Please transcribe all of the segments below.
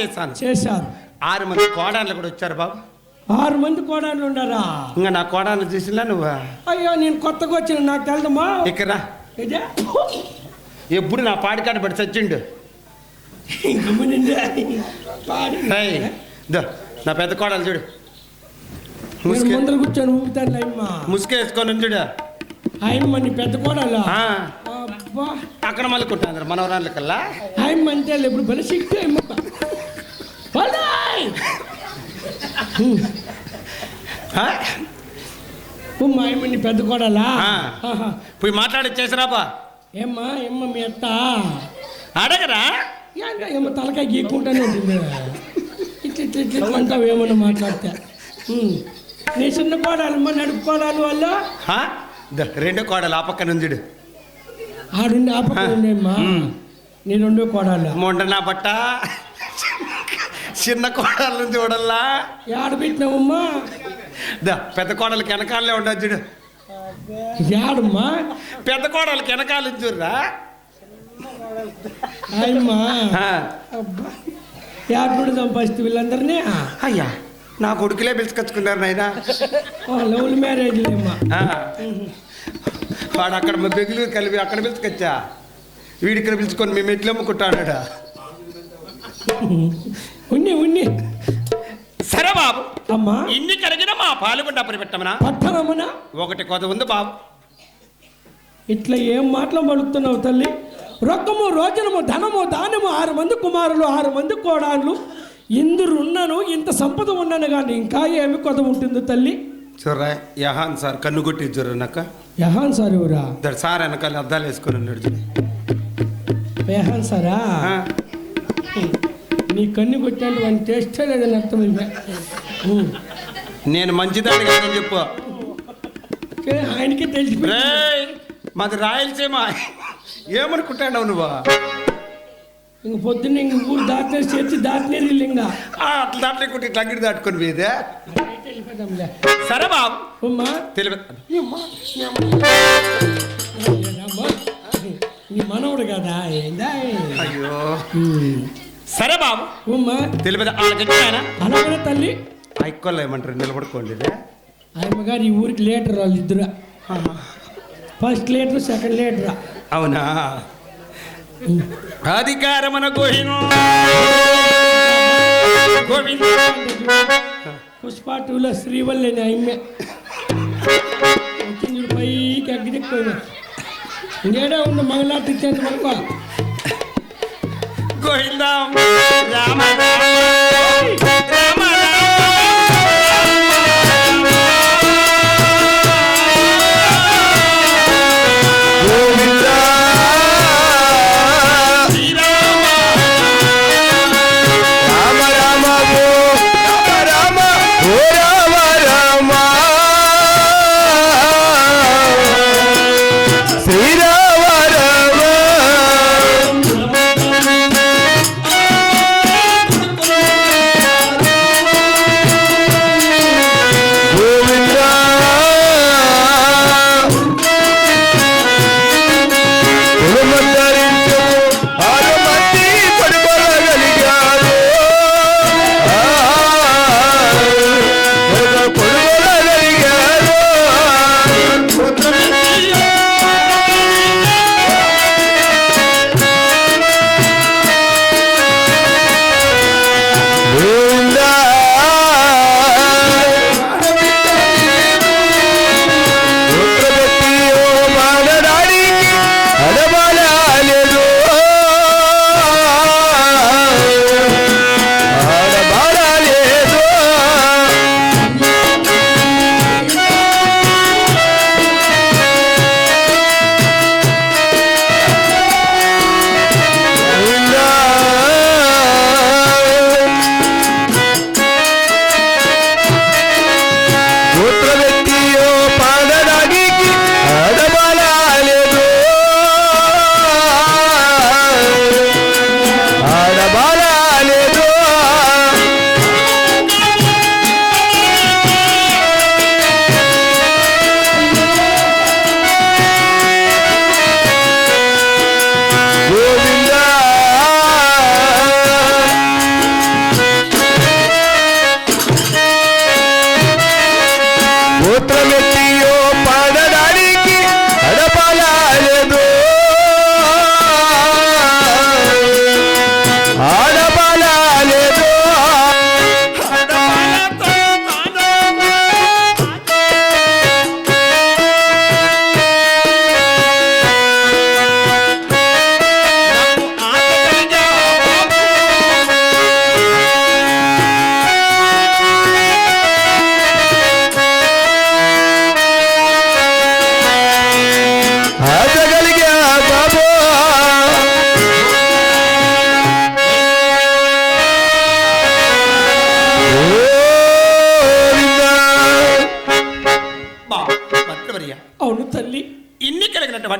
చేశాను. చేశారు. ఆరు మంది కోడాన్లు కూడా వచ్చారు బాబు. ఆరు మంది కోడళ్ళు ఉండారా ఇంకా నా కోడాన్ని చూసినా నువ్వు? అయ్యో నేను కొత్తగా వచ్చిన నాకు తెలదమ్మా. ఇక్కడ ఎప్పుడు నా పాడికాడ పడి చచ్చిండు గమ్మునుండే. పాడి. దో, నా పెద్ద కోడలు చూడు. ముందర కూర్చొని ఊపుతాను వేసుకొని ఉంది చూడు. ఆయమ్మ నీ పెద్ద కోడలా? అక్కడ మళ్ళీ కుట్టాను మనవరాళ్ళ కల్లా ఆయమ్మ అంటే ఇప్పుడు బలి సిక్కు అమ్మ పడాయ్! ఆ? ఉమ్మ ఆయమ్మ నీ పెద్ద కోడలా? ఆ. పోయి మాట్లాడి చేసిరాబా ఏమ్మా ఏమ్మ మీ అత్త? అడగరా? ఏమో తలకాయ గీక్కుంటానే ఉంటుంది? ఇట్లా ఇట్లా ఇట్లా అంటావు ఏమన్నా మాట్లాడితే. నీ చిన్న కోడాలమ్మ నడుపు కోడాలు వల్ల ఆ? రెండో కోడలు ఆ పక్కన ఉంది చూడు ఆడుండి ఆపకుండేమ్మా ఉమ్. నీ రెండో కోడాలు. మొండ నా బట్ట? చిన్న కోడలు చూడల్లా? ఆడబెట్టినావమ్మా దా, పెద్ద కోడలకి వెనకాలే ఉండదు చూడు. యాడమ్మా? పెద్ద కోడలకి వెనకాల చూడరా ఆ. అబ్బా. సంపాదిస్తే వీళ్ళందరినీ? అయ్యా నా కొడుకులే పిలుచుకొచ్చుకున్నారు నాయన. లవ్ మ్యారేజ్లేమ్మా వాడు అక్కడ బెంగళూరు కలిపి అక్కడ పిలుచుకొచ్చా? వీడిక్కడ పిలుచుకొని మేము ఎట్లు అమ్ముకుంటాడు ఉన్ని ఉన్ని. సరే బాబు. అమ్మా. ఇన్ని కలిగిన మా పాలుగుండ అప్పుడు పెట్టమనా పట్టణమున ఒకటి కొద ఉంది బాబు. ఇట్లా ఏం మాటలు పలుకుతున్నావు తల్లి? రొక్కము రోజనము ధనము దానము ఆరు మంది కుమారులు ఆరు మంది కోడాన్లు. ఇందురు ఉన్నాను ఇంత సంపద ఉన్నాను కానీ ఇంకా ఏమి కొద ఉంటుంది తల్లి? చూర్రా యహాన్ సార్ కన్ను కొట్టి నాకు యహాన్ సార్ ఎవరా? సార్ వెనకాల అద్దాలు వేసుకొని ఉన్నాడు. యహాన్ సారా? నీ కన్ను కొట్టాడు వాని టేస్టే లేదని అర్థమైంది ఉం. నేను మంచిదాన్ని కాదని చెప్పు. ఏ, ఆయనకే తెలిసి మాది రాయలసీమ. ఏమనుకుంటాడు నువ్వు? ఇంక పొద్దున్న ఇంక ఊరు దాటినే చేర్చి దాటినే ఇంకా. అట్లా దాటుకుంటే ఇట్లా అంగిడి దాటుకొని పోయేదే? సరే బాబు. ఉమ్మా అమ్మా, నీ మనవడు కదా ఏందా? అయ్యో. సరే బాబు. ఆయన. అలాగే తల్లి. ఐక్కోళ్ళు ఏమంటారు? నిలబడుకోండి ఇదే. ఆయమ్మ గారు ఈ ఊరికి లీటర్ వాళ్ళు ఇద్దరు. ఫస్ట్ లీటర్ సెకండ్ లీటర్ అవునా? అధికారమన గోవింద. పుష్ప టూలో వచ్చింది చూడు పైకి అగ్గిపోయినా ఇంకేడా ఉన్న మంగళార్తి ఇచ్చేంత వరకు గోవింద రామ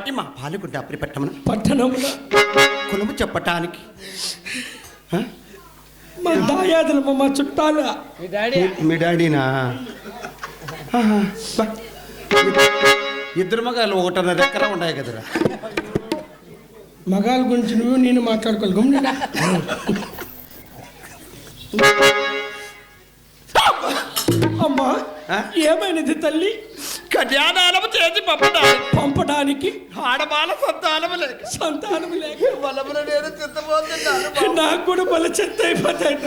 చేసినటువంటి మా పాలుగుండ అప్రిపట్టమున? పట్టణమున కులము చెప్పటానికి? మా దాయాదులు మా చుట్టాల. మీ డాడీనా. ఇద్దరు మగాలు ఒకటిన్నర ఎకరా ఉన్నాయి కదరా. మగాళ్ళ గురించి నువ్వు నేను మాట్లాడుకోవాలి. గమ్మున అమ్మా? ఏమైనది తల్లి? కళ్యాణాలము చేసి పంపడానికి పంపడానికి ఆడబాల సంతానము లేక. సంతానం లేక. బలమున నేను చిత్తపోతున్నాను నాకు కూడా బల చెత్త అయిపోతాయి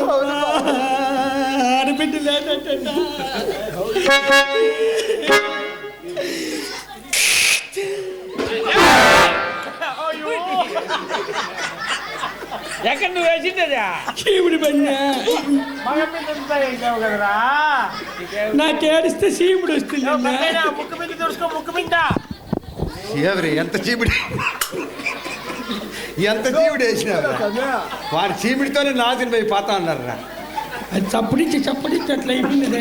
ఆడబిడ్డ లేదంటే ఎక్కడ నువ్వు వేసిందేదా? బండి మగ వేసావు కదరా నాకేడిస్తే శివుడు వస్తుంది ముక్కు మీద తుడుచుకో ముక్కు మీద ఎవరి ఎంత చీమిడి? ఎంత చీమిడి వేసినారు వారి చీమిడితోనే నాశనం పోయి పోతా అన్నారు అది చప్పడించి చప్పడించి అట్లా అయిపోయింది.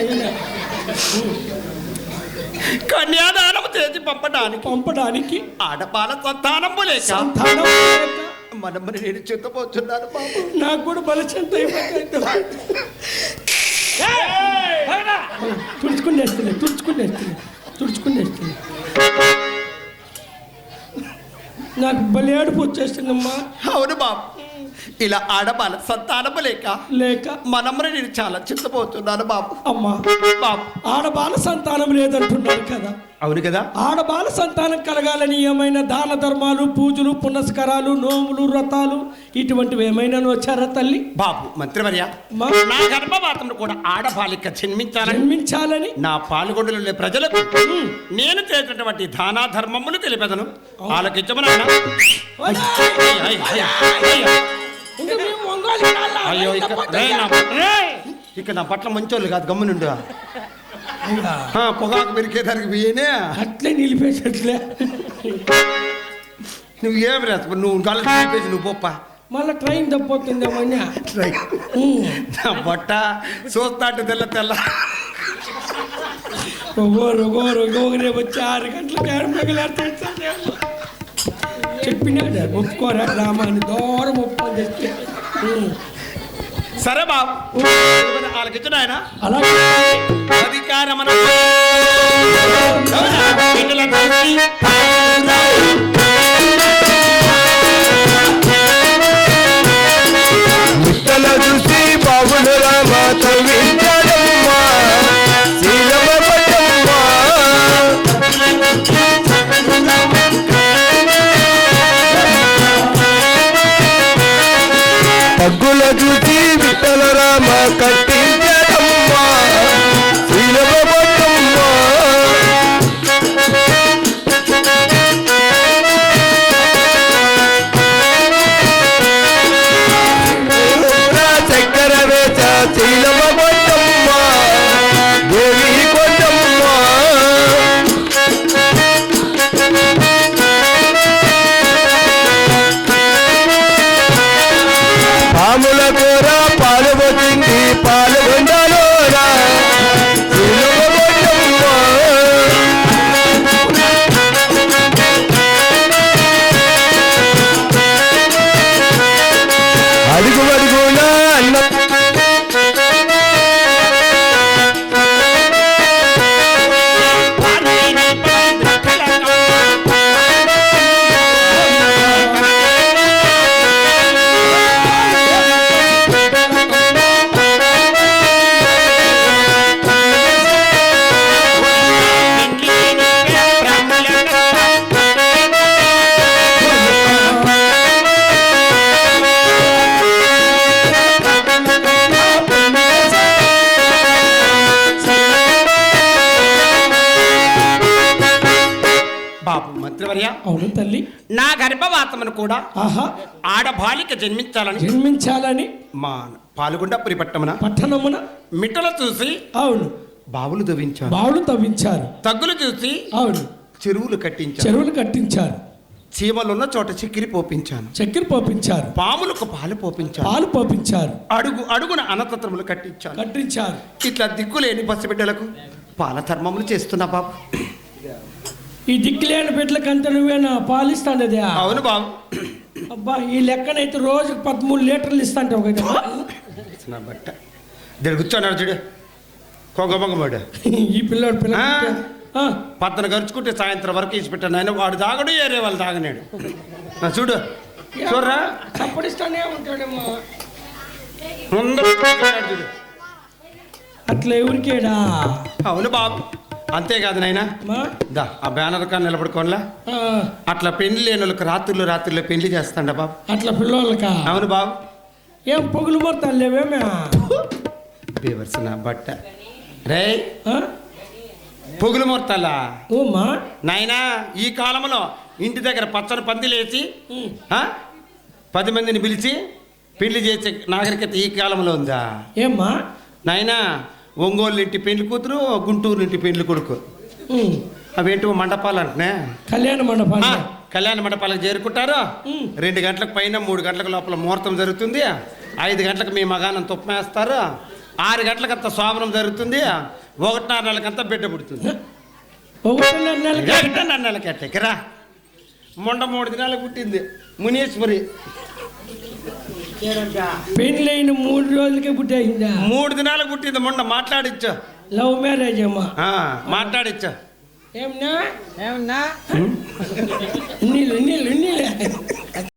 కన్యాదానం చేసి పంపడానికి పంపడానికి ఆడపాల సంతానం లేక మనమ్మని నేను చిత్తపోతున్నాను బాబు. నాకు కూడా బల చెత్త అయిపోతాయి తుడుచుకునేస్తుంది తుడుచుకునేస్తుంది తుడుచుకునేస్తుంది నాకు బలి ఏడుపు వచ్చేస్తుందమ్మా అవును బాబు. ఇలా ఆడబాల సంతానము లేక లేక మనమ్మని నేను చాలా చిత్తపోతున్నాను బాబు. అమ్మా బాబు. ఆడబాల సంతానం లేదంటున్నాడు కదా. అవును కదా? ఆడబాల సంతానం కలగాలని ఏమైనా దాన ధర్మాలు పూజలు పునస్కారాలు నోములు వ్రతాలు ఇటువంటివి ఏమైనా వచ్చారా తల్లి? బాబు మంత్రివర్య మా? నా గర్భవాతమును కూడా ఆడబాలిక జన్మించాలని జన్మించాలని? నా పాల్గొండలు ప్రజలకు నేను చేసినటువంటి దానా ధర్మములు తెలిపెదను ఆలకించమన్నా అయ్యో ఇక నా పట్ల మంచోళ్ళు కాదు గమ్మునుండు ఆ, పొగాకు మెరికేదానికి పోయేనే అట్లే నిలిపేసట్లే. నువ్వు ఏం రాదు నువ్వు గల చెప్పేసి నువ్వు పోప్ప. మళ్ళీ ట్రైన్ తప్పోతుందేమని నా బొట్ట చూస్తాంటే తెల్ల తెల్ల. రొగో రొగో రొగో రేపు వచ్చి ఆరు గంటలకు ఏడు మిగిలాడుతూ చెప్పినాడు. ఒప్పుకోరా రామాని దూరం ఒప్పుకొని తెస్తే. సరే బాబు. ఆయన? చూసి బాబులు రామ తవ్వించాడమ్మా పగ్గుల చూచి విట్టల రామ కట్టించాడమ్మా. శీలమ చక్కెర వేచ శీలమ మంత్రివర్య అవును తల్లి. నా గర్భవాతమును కూడా ఆహా. ఆడబాలిక జన్మించాలని జన్మించాలని మా పాల్గొండ పురిపట్టమున పట్టణమున మిట్టలు చూసి అవును. బావులు దవ్వించాను బావులు తవ్వించారు. తగ్గులు చూసి అవును. చెరువులు కట్టించాను చెరువులు కట్టించారు. చీమలున్న చోట చిక్కిరి పోపించాను. చక్కెర పోపించారు. పాములకు పాలు పోపించాను. పాలు పోపించారు. అడుగు అడుగున అన్నతత్రములు కట్టించాను. కట్టించారు. ఇట్లా దిక్కులేని పసిబిడ్డలకు పాల ధర్మములు చేస్తున్నా బాబు. ఈ దిక్కులేని బిడ్డలకంత నువ్వేనా పాలిస్తాండదే? అవును బాబు. అబ్బా ఈ లెక్కనైతే రోజుకు పదమూడు లీటర్లు ఇస్తాంటే ఒకటి. నా బట్ట. దీని కూర్చోన్నాడు చూడు. కొంగమొంగమాడు ఈ పిల్లోడు పిల్ల. పద్దన గరుచుకుంటే సాయంత్రం వరకు ఇచ్చి పెట్టాను. ఆయన వాడు తాగడు ఏరే వాళ్ళు తాగనాడు. నా చూడు. చూడరా? ఉంటాడేమో. చూడు. అట్లా ఎవరికేడా? అవును బాబు. అంతేకాదు నాయనా. దా ఆ బ్యానర్ కానీ నిలబడుకోనిలా. అట్లా పెళ్ళి లేని వాళ్ళకి రాత్రులు రాత్రుల్లో పెళ్ళి చేస్తాండ బాబు. అట్లా పిల్లోళ్ళకా? అవును బాబు. ఏం పొగులు మొత్తాలు లేవేమే బేవర్స్ నా బట్ట. రే పొగులు మొత్తాలా ఓమా నాయనా ఈ కాలంలో ఇంటి దగ్గర పచ్చని పందిలేసి? పది మందిని పిలిచి పెళ్ళి చేసే నాగరికత ఈ కాలంలో ఉందా? ఏమ్మా? నాయనా ఒంగోలు ఇంటి పెళ్ళి కూతురు గుంటూరు ఇంటి పెళ్ళి కొడుకు. ఉమ్, అవేంటివో మండపాలు అంటున్నా? కళ్యాణ ఆ, మండపాన్ని కళ్యాణ మండపాలకు చేరుకుంటారు. రెండు గంటలకు పైన మూడు గంటల లోపల ముహూర్తం జరుగుతుంది. ఐదు గంటలకు మీ మగానం తుప్పమేస్తారు ఆరు గంటలకంతా శోభనం జరుగుతుంది. ఒకటిన్నర నెలకంతా బిడ్డ పుడుతుంది. ఒకటిన్నర నెలకి ఎట్టెక్కరా మొండ మూడు దినాలకు పుట్టింది. మునీశ్వరి. పెళ్ళైన మూడు రోజులకే పుట్టయిందా? మూడు దినాలకు పుట్టింది మొండ మాట్లాడిచ్చు. లవ్ మ్యారేజ్ అమ్మా. ఆ, మాట్లాడిచ్చు. ఏమన్నా? ఏమన్నా? నీళ్ళు నీళ్ళు నీళ్ళు.